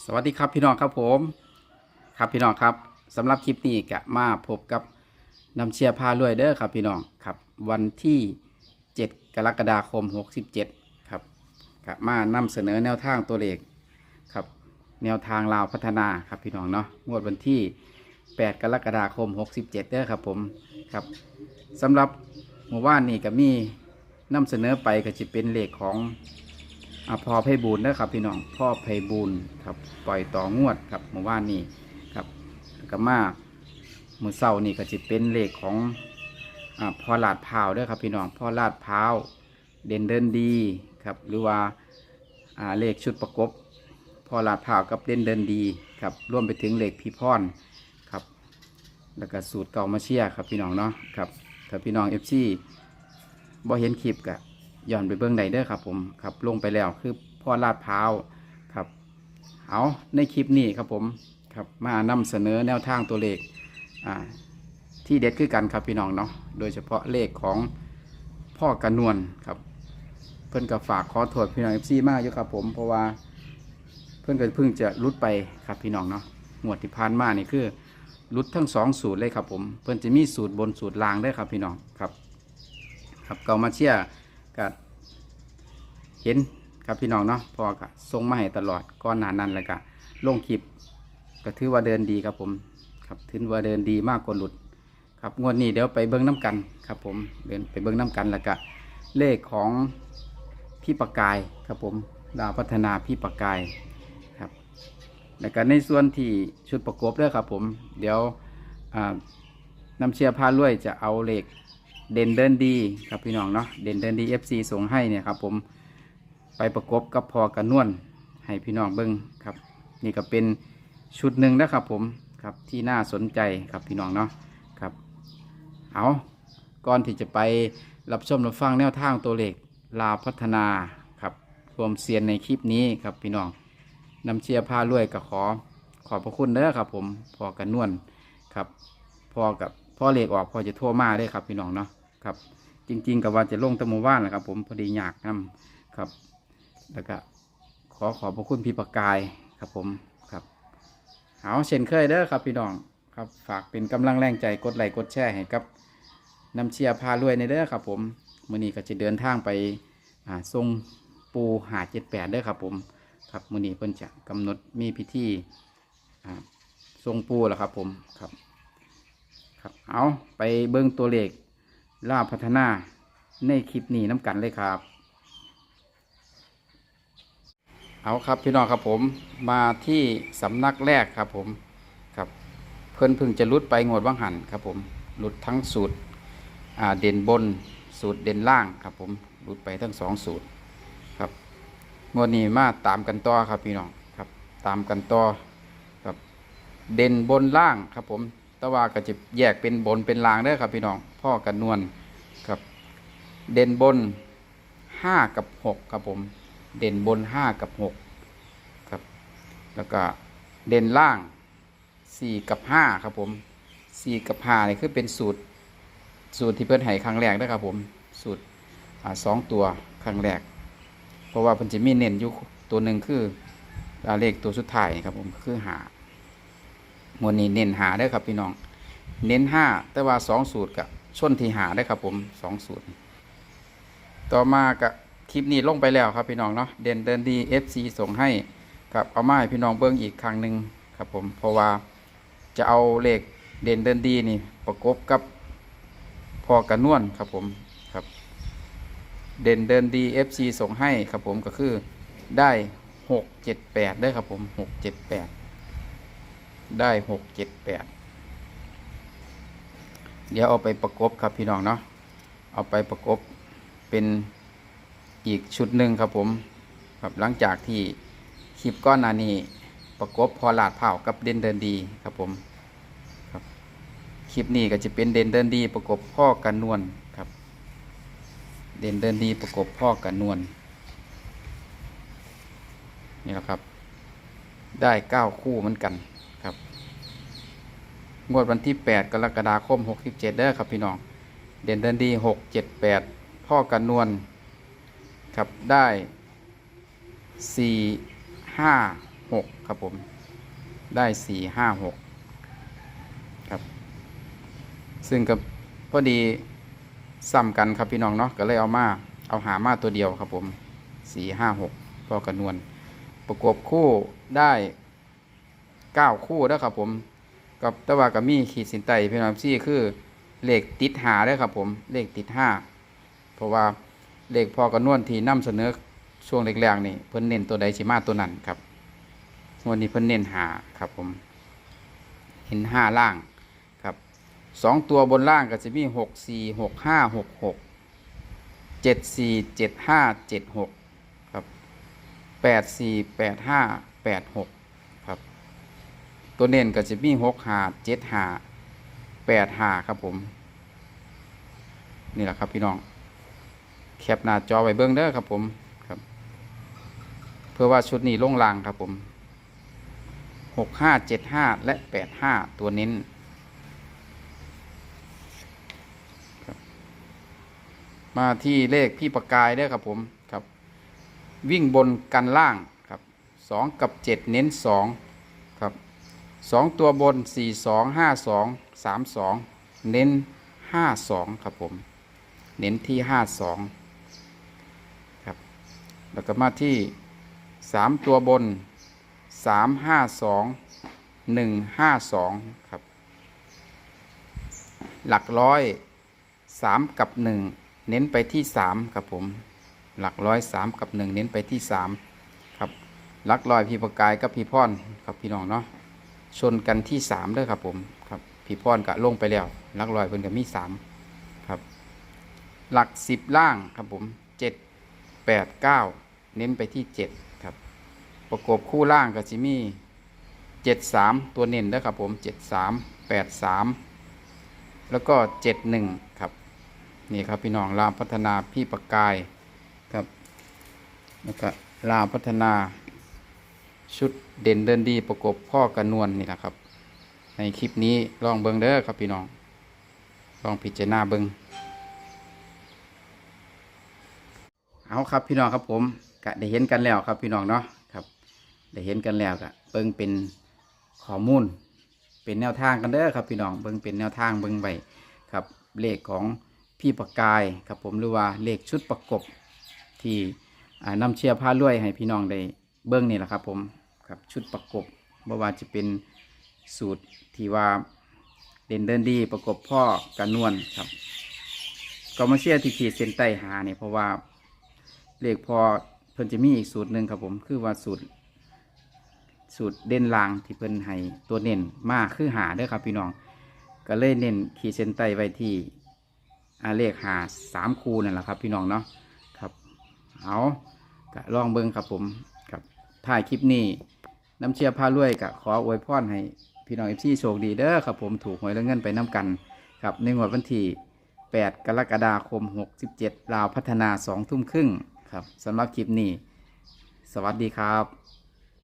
สวัสดีครับพี่น้องครับผม ครับพี่น้องครับสำหรับคลิปนี้กะมาพบกับน้ำเชียร์พารวยเด้อครับพี่น้องครับ วันที่ 7 กรกฎาคม 67 ครับกะมานำเสนอแนวทางตัวเลขครับ แนวทางลาวพัฒนาครับพี่น้องเนาะงวดวันที่ 8 กรกฎาคม 67 เด้อครับผมครับสำหรับเมื่อวานนี้ก็มีนำเสนอไปก็จะเป็นเลขของ อพอไพบูลนะครับพี่น้องพ่อไพบูลครับปล่อยต่องวดครับเมื่อวานนี้ครับก็มามือเศร้านี่ก็จะเป็นเลขของอพ่อลาดพาวด้วยครับพี่น้องพ่อลาดพาวเด่นเดินดีครับหรือว่าเลขชุดประกบพ่อลาดพาวกับเด่นเดินดีครับร่วมไปถึงเลขพี่พรครับแล้วก็สูตรเก่ามาเชียครับพี่น้องเนาะครับถ้าพี่น้องเอฟซีบ่เห็นคลิปกะ ย้อนไปเบื้องใดเด้อครับผมครับลงไปแล้วคือพ่อลาดพร้าวครับ เอาในคลิปนี้ครับผมครับมานำเสนอแนวทางตัวเลขอ่าที่เด็ดคือกันครับพี่น้องเนาะโดยเฉพาะเลขของพ่อกันนวลครับ เพื่อนก็ฝากขอโทษพี่น้องเอฟซีมากอยู่ครับผมเพราะว่าเพื่อนก็เพิ่งจะรุดไปครับพี่น้องเนาะงวดที่ผ่านมานี่คือรุดทั้งสองสูตรเลยครับผม เพื่อนจะมีสูตรบนสูตรล่างได้วยครับพี่น้องครับ ครับเกามาเชียร์ ก็เห็นครับพี่น้องเนาะพอก็ส่งมาให้ตลอดก้อนหนานั้นแล้วก็ลงคลิปก็ถือว่าเดินดีครับผมครับถือว่าเดินดีมากกว่าหลุด ครับงวดนี้เดี๋ยวไปเบิ้งน้ำกันครับผมเดินไปเบิ้งน้ำกันแล้วก็เลขของพี่ประกายครับผมดาวพัฒนาพี่ประกายครับแล้วก็ในส่วนที่ชุดประกบด้วยครับผม เดี๋ยวอ่านำเชียร์พาลุวยจะเอาเหลข เด่นเดินดีครับพี่น้องเนาะเด่นเดินดี FC ส่งให้เนี่ยครับผมไปประกบกับพอกันนวลให้พี่น้องเบิ้งครับ นี่ก็เป็นชุดหนึ่งนะครับผมครับที่น่าสนใจครับพี่น้องเนาะครับเอาก่อนที่จะไปรับชมรับฟังแนวทางตัวเลขลาพัฒนาครับรวมเซียนในคลิปนี้ครับพี่น้องนำเชียร์พารวยกับขอขอบพระคุณเด้อครับผมพอกันนวลครับพอกับ พอเหลขออกพอจะทั่วมาได้ครับพี่น้องเนาะครับ จริง ๆ กับว่าจะลงตะมูว่านแหละครับ ผมพอดีอยากนำครับ แล้วก็ขอขอบพระคุณพี่ประกายครับผมครับเอาเช่นเคยเด้อครับพี่น้องครับฝากเป็นกำลังแรงใจกดไลค์กดแชร์ให้กับน้ำเชียร์พารวยในเด้อครับ ผมมื่อนี้ก็จะเดินทางไปทรงปูหาเจ็ดแปดเด้อครับ ผมครับมื่อนี้เพิ่นจะกำหนดมีพิธีทรงปูแล้วครับ ผมครับ ครับเอาไปเบิ้งตัวเลขล่าพัฒนาในคลิปนี้น้ำกันเลยครับ เอาครับพี่น้องครับผมมาที่สำนักแรกครับผมครับเพิ่นพึ่งจะรุดไปงวดว่างหันครับผมรุดทั้งสูตรเด่นบนสูตรเด่นล่างครับผมรุดไปทั้งสองสูตรครับงวดนี้มาตามกันต่อครับพี่น้องครับตามกันต่อครับเด่นบนล่างครับผม แต่ว่าก็จะแยกเป็นบนเป็นล่างเด้อครับพี่น้องพ่อกันนวลครับ เด่นบนห้ากับหกครับผม เด่นบนห้ากับหกครับ แล้วก็เด่นล่างสี่กับห้าครับผมสี่กับห้านี่คือเป็นสูตรสูตรที่เพิ่นให้ครั้งแรกนะครับผมสูตรอ่าสองตัวครั้งแรก เพราะว่าเพิ่นจะมีเน้นอยู่ตัวหนึ่งคืออเลขตัวสุดท้ายครับผมคือหา วดนี้เน้นหาได้ครับพี่น้อง เน้นห้าแต่ว่าสองสูตรกับชนที่หาได้ครับผมสองสูตร ต่อมากับคลิปนี้ลงไปแล้วครับพี่น้องเนาะเด่นเดินดี FC ส่งให้กับเอามาให้พี่น้องเบิ้งอีกครั้งหนึ่งครับผมเพราะว่าจะเอาเลขเด่นเดินดีนี่ประกบกับพอกันนวลครับผมครับ เด่นเดินดี FC ส่งให้ครับผมก็คือได้หกเจ็ดแปดได้ครับผมหกเจ็ดแปด ได้หกเจ็ดแปดเดี๋ยวเอาไปประกบครับพี่น้องเนาะเอาไปประกบเป็นอีกชุดหนึ่งครับผมครับหลังจากที่คลิปก้อนนานี้ประกบพอลาดเผากับเด่นเดินดีครับผมครับคลิปนี้ก็จะเป็นเด่นเดินดี ประกบพ่อกันนวลครับ เด่นเดินดีประกบพ่อกันนวลนี่แหละครับ ได้เก้าคู่เหมือนกัน ครับ งวดวันที่ 8 กรกฎาคม 67เด้อครับพี่น้อง เด่นเดินดี 6 7 8 พ่อกันนวลครับได้ 4 5หกครับผม ได้สี่ห้าหกครับ ซึ่งก็พอดีซ้ำกันครับพี่น้องเนาะก็เลยเอามาเอาหามาตัวเดียวครับผมสี่ห้าหกพอกระนวลประกบคู่ได้ เก้าคู่แล้วครับผมกับตะว่ากับมีขีดสินไตพี่น้องซี่คือเลขติดหาได้ครับผมเลขติดห้าเพราะว่าเลขพอกระนวลที่นำเสนอช่วงแรกๆนี่เพิ่นเน้นตัวใดสิมาตัวนั้นครับวันนี้เพิ่นเน้นหาครับผม เห็นห้าล่างครับสองตัวบนล่างก็จะมีหกสี่หกห้าหกหกเจ็ดสี่เจ็ดห้าเจ็ดหกครับแปดสี่แปดห้าแปดหก ตัวเน้นก็จะมีหกหาเจ็ดหาแปดหาครับผม นี่แหละครับพี่น้อง แคปหน้าจอไว้เบิ้องเด้อครับผมครับ เพื่อว่าชุดนี้ลงรางครับผมหกห้าเจ็ดห้าและแปดห้าตัวเน้นมาที่เลขพี่ประกายได้ครับผมครับ วิ่งบนกันล่างครับสองกับเจ็ดเน้นสอง สองตัวบนสี่สองห้าสองสามสองเน้นห้าสองครับผม เน้นที่ห้าสองครับ แล้วก็มาที่สามตัวบนสามห้าสองหนึ่งห้าสองครับ หลักร้อยสามกับหนึ่งเน้นไปที่สามครับผม หลักร้อยสามกับหนึ่งเน้นไปที่สามครับหลักร้อยพี่ประกายกับพี่พรครับพี่น้องเนาะ ชนกันที่สามเด้อครับผมครับพี่พรกะลงไปแล้วหลักร้อยเพิ่นกับมีสามครับ หลักสิบล่างครับผมเจ็ดแปดเก้าเน้นไปที่เจ็ดครับ ประกบคู่ล่างก็จิมีเจ็ดสามตัวเน้นนะครับผมเจ็ดสามแปดสามแล้วก็เจ็ดหนึ่งครับ นี่ครับพี่น้องรามพัฒนาพี่ประกายครับแล้วก็รามพัฒนา ชุดเด่นเดินดีประกบพ่อกันนวลนี่แหละครับ ในคลิปนี้ลองเบิ้งเด้อครับพี่น้อง ลองพิจารณาเบิงเอาครับพี่น้องครับผมกะได้เห็นกันแล้วครับพี่น้องเนาะครับได้เห็นกันแล้วกะเบิ่งเป็นข้อมูล เป็นแนวทางกันเด้อครับพี่น้องเบิ่งเป็นแนวทางเบิ่งไว้ครับเลขของพี่ประกายครับผมหรือว่าเลขชุดประกบที่อ่านำเชียร์ผ้ารวยให้พี่น้องได้เบิ่งนี่แหละครับผม ครับ ชุดประกบบ่ว่าจะเป็นสูตรที่ว่าเด่นเดินดีประกบพ่อกันนวลครับก็มาเชียร์ที่ขีดเส้นใต้หาเนี่ยเพราะว่าเลขพอเพิ่นจะมีอีกสูตรหนึ่งครับผมคือว่าสูตร สูตรเด่นลางที่เพิ่นให้ตัวเน้นมากคือหาเด้อครับพี่น้อง ก็เลยเน้นขีดเส้นใต้ไว้ที่อาเลขหาสามคูนั่นแหละครับ พี่น้องเนาะครับเอาก็ลองเบิ่งครับผมครับถ่ายคลิปนี้ น้ำเชียร์พารวยกะขออวยพรให้พี่น้องเอฟซีโชคดีเด้อครับผมถูกหวยแล้วเงินไปน้ำกันครับในงวดวันที่ 8 กรกฎาคม 67 ลาวพัฒนา 2 ทุ่มครึ่งครับสำหรับคลิปนี้ สวัสดีครับ